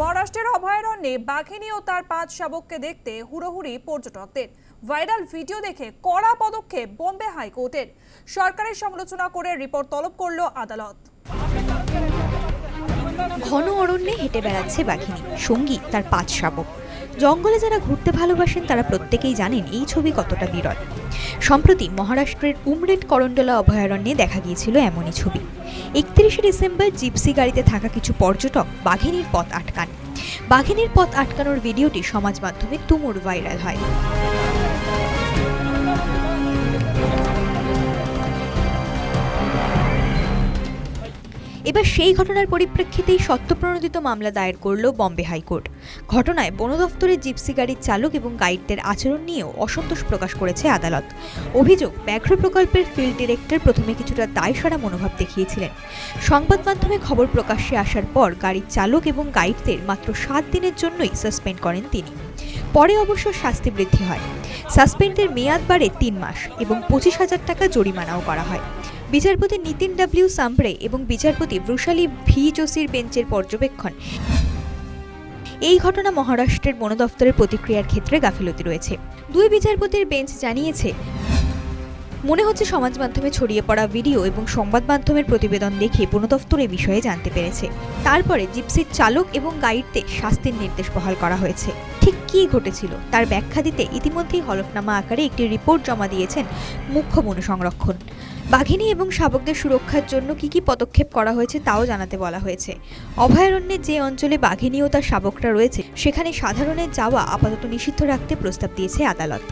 মহারাষ্ট্রের অভয়ারণ্যে বাঘিনী ও তার পাঁচ শাবককে দেখতে হুড়োহুড়ি পর্যটকদের। ভাইরাল ভিডিও দেখে কড়া পদক্ষেপ বোম্বে হাইকোর্টের। সরকারের সমালোচনা করে রিপোর্ট তলব করল আদালত। ঘন অরণ্যে হেঁটে বেড়াচ্ছে বাঘিনী। সঙ্গী তার পাঁচ শাবক। জঙ্গলে যারা ঘুরতে ভালোবাসেন, তারা প্রত্যেকেই জানেন এই ছবি কতটা বিরল। সম্প্রতি মহারাষ্ট্রের উমরেট করণ্ডলা অভয়ারণ্যে দেখা গিয়েছিল এমনই ছবি। একত্রিশে ডিসেম্বর জিপসি গাড়িতে থাকা কিছু পর্যটক বাঘিনীর পথ আটকান। বাঘিনীর পথ আটকানোর ভিডিওটি সমাজ মাধ্যমে তুমুর ভাইরাল হয়। এবার সেই ঘটনার পরিপ্রেক্ষিতেই সত্যপ্রণোদিত মামলা দায়ের করল বম্বে হাইকোর্ট। ঘটনায় বন দফতরের জিপসি গাড়ির চালক এবং গাইডদের আচরণ নিয়েও অসন্তোষ প্রকাশ করেছে আদালত। অভিযোগ, ব্যাঘ্র প্রকল্পের ফিল্ড ডিরেক্টর প্রথমে কিছুটা দায়সারা মনোভাব দেখিয়েছিলেন। সংবাদ মাধ্যমে খবর প্রকাশ্যে আসার পর গাড়ির চালক এবং গাইডদের মাত্র সাত দিনের জন্যই সাসপেন্ড করেন তিনি। পরে অবশ্য শাস্তি বৃদ্ধি হয়। সাসপেন্ডের মেয়াদ বাড়ে তিন মাস এবং পঁচিশ হাজার টাকা জরিমানাও করা হয়। বিচারপতি নিতিন ডাব্লিউ সাম্প্রে এবং বিচারপতি ব্রুশালি ভি জোসির বেঞ্চের পর্যবেক্ষণ। এই ঘটনা মহারাষ্ট্রের বন দফতরের প্রতিক্রিয়ার ক্ষেত্রে গাফিলতি রয়েছে। দুই বিচারপতির বেঞ্চ জানিয়েছে মনে হচ্ছে সমাজ মাধ্যমে ছড়িয়ে পড়া ভিডিও এবং সংবাদ মাধ্যমের প্রতিবেদন দেখে বন দফতর এ বিষয়ে জানতে পেরেছে। তারপরে জিপসির চালক এবং গাইডদের শাস্তির নির্দেশ বহাল করা হয়েছে। ঠিক কী ঘটেছিল তার ব্যাখ্যা দিতে ইতিমধ্যেই হলফনামা আকারে একটি রিপোর্ট জমা দিয়েছেন মুখ্য বন সংরক্ষণ বাঘিনী এবং শাবকদের সুরক্ষার জন্য কি কি পদক্ষেপ করা হয়েছে তাও জানাতে বলা হয়েছে। অভয়ারণ্যে যে অঞ্চলে বাঘিনী ও তার শাবকরা রয়েছে, সেখানে সাধারণের যাওয়া আপাতত নিষিদ্ধ রাখতে প্রস্তাব দিয়েছে আদালত।